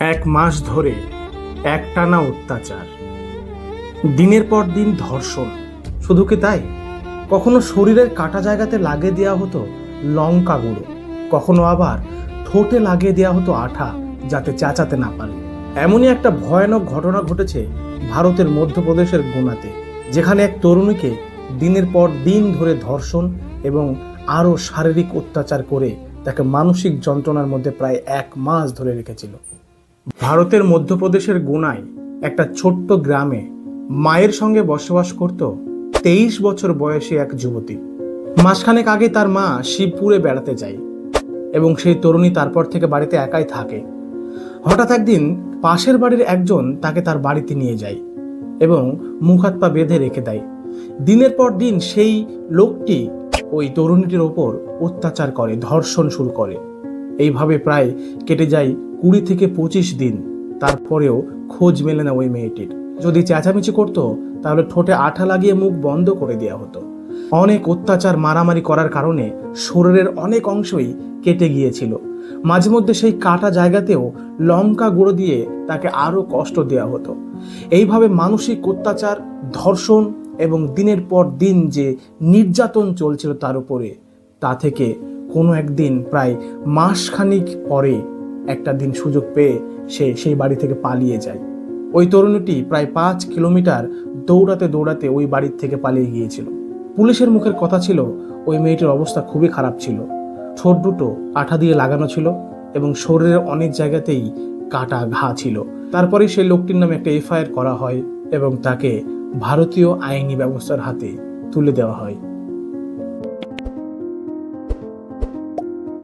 এক মাস ধরে একটানা অত্যাচার। দিনের পর দিন ধর্ষণ। শুধু কি তাই? কখনো শরীরের কাটা জায়গাতে লাগিয়ে দেওয়া হতো লঙ্কা গুঁড়ো। কখনো আবার ঠোঁটে লাগিয়ে দেওয়া হতো আঠা যাতে চাচাতে না পারে। এমনই একটা ভয়ানক ঘটনা ঘটেছে ভারতের মধ্যপ্রদেশের গুনাতে, যেখানে এক তরুণীকে দিনের পর দিন ধরে ধর্ষণ এবং আরও শারীরিক অত্যাচার করে তাকে মানসিক যন্ত্রণার মধ্যে প্রায় এক মাস ধরে রেখেছিল। ভারতের মধ্যপ্রদেশের গুনায় একটা ছোট্ট গ্রামে মায়ের সঙ্গে বসবাস করত তেইশ বছর বয়সী এক যুবতী। মাসখানেক আগে তার মা শিবপুরে বেড়াতে যায় এবং সেই তরুণী তারপর থেকে বাড়িতে একাই থাকে। হঠাৎ একদিন পাশের বাড়ির একজন তাকে তার বাড়িতে নিয়ে যায় এবং মুখ হাত পা বেঁধে রেখে দেয়। দিনের পর দিন সেই লোকটি ওই তরুণীটির ওপর অত্যাচার করে, ধর্ষণ শুরু করে। এইভাবে প্রায় কেটে যায় কুড়ি থেকে পঁচিশ দিন। তারপরেও খোঁজ মেলে না ওই মেয়েটির। যদি চেঁচামেচি করতো, তাহলে ঠোঁটে আঠা লাগিয়ে মুখ বন্ধ করে দেওয়া হতো। অনেক অত্যাচার মারামারি করার কারণে শরীরের অনেক অংশই কেটে গিয়েছিল। মাঝে মধ্যে সেই কাটা জায়গাতেও লঙ্কা গুঁড়ো দিয়ে তাকে আরও কষ্ট দেওয়া হতো। এইভাবে মানসিক অত্যাচার, ধর্ষণ এবং দিনের পর দিন যে নির্যাতন চলছিল তার উপরে, তা থেকে কোনো একদিন প্রায় মাসখানিক পরে একটা দিন সুযোগ পেয়ে সে সেই বাড়ি থেকে পালিয়ে যায়। ওই তরুণীটি প্রায় পাঁচ কিলোমিটার দৌড়াতে দৌড়াতে ওই বাড়ির থেকে পালিয়ে গিয়েছিল। পুলিশের মুখের কথা ছিল, ওই মেয়েটির অবস্থা খুবই খারাপ ছিল। ঠোঁট দুটো আঠা দিয়ে লাগানো ছিল এবং শরীরের অনেক জায়গাতেই কাটা ঘা ছিল। তারপরে সেই লোকটির নামে একটা এফআইআর করা হয় এবং তাকে ভারতীয় আইনি ব্যবস্থার হাতে তুলে দেওয়া হয়।